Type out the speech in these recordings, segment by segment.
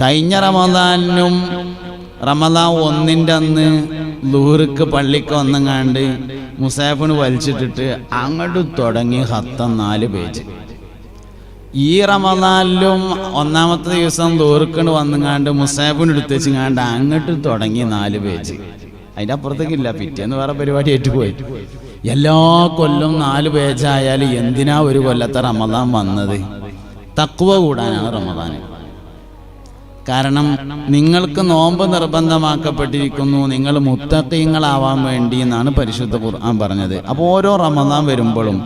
കഴിഞ്ഞ റമദാനും റമദാൻ ഒന്നിന്റെ അന്ന് ലൂർക്ക് പള്ളിക്ക് വന്നങ്ങാണ്ട് മുസാഫിന് വലിച്ചിട്ടിട്ട് അങ്ങോട്ട് തുടങ്ങി ഹത്തം നാല് പേജ്. ഈ റമദാനിലും ഒന്നാമത്തെ ദിവസം ലൂർക്കണ് വന്നങ്ങാണ്ട് മുസാഫിന് എടുത്ത് വെച്ചങ്ങാണ്ട് അങ്ങോട്ട് തുടങ്ങി നാല് പേജ്. അതിന്റെ അപ്പുറത്തേക്കില്ല പിറ്റേന്ന് വേറെ പരിപാടി ഏറ്റുപോയി എല്ലാ കൊല്ലം നാല് പേജായാലും എന്തിനാ ഒരു കൊല്ലത്തെ റമദാൻ വന്നത്? തക്കുവ കൂടാനാണ് റമദാൻ കാരണം നിങ്ങൾക്ക് നോമ്പ് നിർബന്ധമാക്കപ്പെട്ടിരിക്കുന്നു. നിങ്ങൾ മുത്തക്കീങ്ങളാവാൻ വേണ്ടി എന്നാണ് പരിശുദ്ധ ഖുർആൻ പറഞ്ഞത്. അപ്പോൾ ഓരോ റമദാൻ വരുമ്പോഴും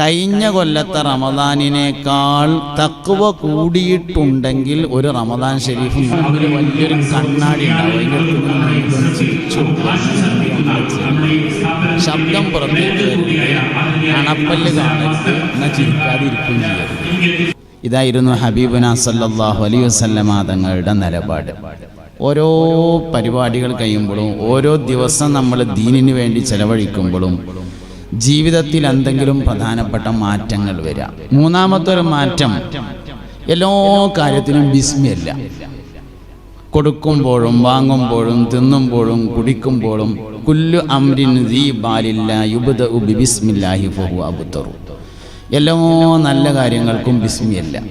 കഴിഞ്ഞ കൊല്ലത്തെ റമദാനിനേക്കാൾ തക്കുവ കൂടിയിട്ടുണ്ടെങ്കിൽ ഒരു റമദാൻ മുമ്പിൽ വലിയൊരു കണ്ണാടി ശബ്ദം പുറത്തേക്ക് അണപ്പല്ല് കാണരുത്. എന്നാൽ ചിരിക്കാതിരിക്കുകയും ചെയ്യരുത്. ഇതായിരുന്നു ഹബീബുന സല്ലാഹു അലൈഹി വസല്ലമ തങ്ങളുടെ നിലപാട്. ഓരോ പരിപാടികൾ കഴിയുമ്പോഴും ഓരോ ദിവസം നമ്മൾ ദീനിന് വേണ്ടി ചെലവഴിക്കുമ്പോഴും ജീവിതത്തിൽ എന്തെങ്കിലും പ്രധാനപ്പെട്ട മാറ്റങ്ങൾ വരാം മൂന്നാമത്തെ ഒരു മാറ്റം എല്ലാ കാര്യത്തിനും ബിസ്മിയല്ല കൊടുക്കുമ്പോഴും വാങ്ങുമ്പോഴും തിന്നുമ്പോഴും കുടിക്കുമ്പോഴും കുല്ലു ഉബി ബിസ്മില്ലാഹി ഫഹു അബുത്തറു എല്ലാ നല്ല കാര്യങ്ങൾക്കും ബിസ്മിയല്ല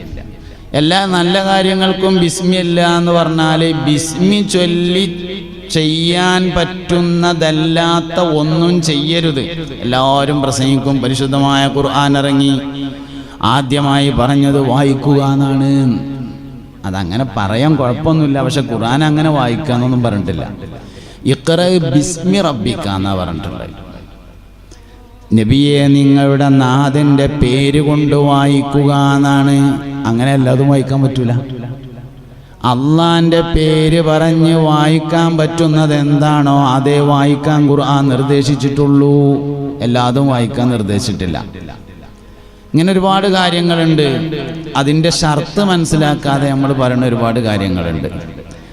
എല്ലാ നല്ല കാര്യങ്ങൾക്കും ബിസ്മിയല്ല എന്ന് പറഞ്ഞാൽ ബിസ്മി ചൊല്ലി ചെയ്യാൻ പറ്റുന്നതല്ലാത്ത ഒന്നും ചെയ്യരുത്. എല്ലാവരും പ്രസംഗിക്കും പരിശുദ്ധമായ ഖുർആൻ ഇറങ്ങി. ആദ്യമായി പറഞ്ഞത് വായിക്കുക എന്നാണ്. അതങ്ങനെ പറയാൻ കുഴപ്പമൊന്നുമില്ല പക്ഷെ ഖുർആൻ അങ്ങനെ വായിക്കാന്നൊന്നും പറഞ്ഞിട്ടില്ല. ഇക്കറ ബിസ്മി റബ്ബിക്കാന്നാ പറഞ്ഞിട്ടുള്ളത്. നബിയെ നിങ്ങളുടെ നാഥന്റെ പേര് കൊണ്ട് വായിക്കുക എന്നാണ്. അങ്ങനെ എല്ലാതും വായിക്കാൻ പറ്റൂല. അള്ളാന്റെ പേര് പറഞ്ഞ് വായിക്കാൻ പറ്റുന്നത് എന്താണോ അതേ വായിക്കാൻ ഖുർആൻ നിർദ്ദേശിച്ചിട്ടുള്ളൂ. എല്ലാതും വായിക്കാൻ നിർദ്ദേശിച്ചിട്ടില്ല. ഇങ്ങനെ ഒരുപാട് കാര്യങ്ങളുണ്ട്. അതിന്റെ ഷർത്ത് മനസ്സിലാക്കാതെ നമ്മൾ പറയുന്ന ഒരുപാട് കാര്യങ്ങളുണ്ട്.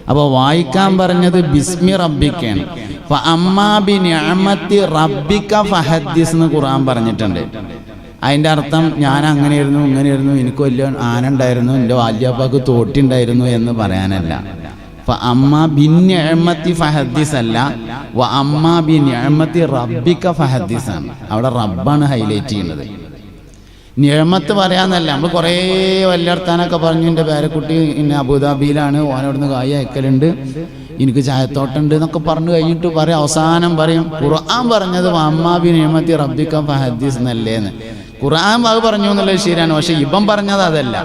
അപ്പോൾ വായിക്കാൻ പറഞ്ഞത് ബിസ്മി റബ്ബിക്കാണ്. അപ്പൊ അമ്മാ ബി നിഅമത്തി റബ്ബിക ഫഹദ്ദിസ് എന്ന് ഖുർആൻ പറഞ്ഞിട്ടുണ്ട്. അതിന്റെ അർത്ഥം ഞാൻ അങ്ങനെയായിരുന്നു ഇങ്ങനെയായിരുന്നു എനിക്ക് വലിയ ആന ഉണ്ടായിരുന്നു എന്റെ വാല്യാപ്പാക്ക് തോട്ടിണ്ടായിരുന്നു എന്ന് പറയാനല്ല. അമ്മ ബിന്യമത്തി ഫഹദ്ദീസ് അല്ല വ അമ്മ ബി നിഅമത്തി റബ്ബിക ഫഹദ്ദിസ് ആണ്. അവിടെ റബ്ബാണ് ഹൈലൈറ്റ് ചെയ്യുന്നത്. നിഴമത്ത് പറയാന്നല്ല നമ്മൾ കുറേ വല്യർത്താനൊക്കെ പറഞ്ഞു എന്റെ പേരക്കുട്ടി ഇന്നെ അബുദാബിയിലാണ് ഓനവിടുന്ന് കായ അയക്കലുണ്ട്. എനിക്ക് ചായത്തോട്ടുണ്ട് എന്നൊക്കെ പറഞ്ഞു കഴിഞ്ഞിട്ട് പറയും. അവസാനം പറയും ഖുർആൻ പറഞ്ഞത് അമ്മാബി നിയമത്തി റബ്ദിക്ക ഫഹദീസ് എന്നല്ലേന്ന് ഖുർആൻ അത് പറഞ്ഞു എന്നുള്ളത് ശരിയാണ് പക്ഷെ ഇപ്പം പറഞ്ഞത് അതല്ല.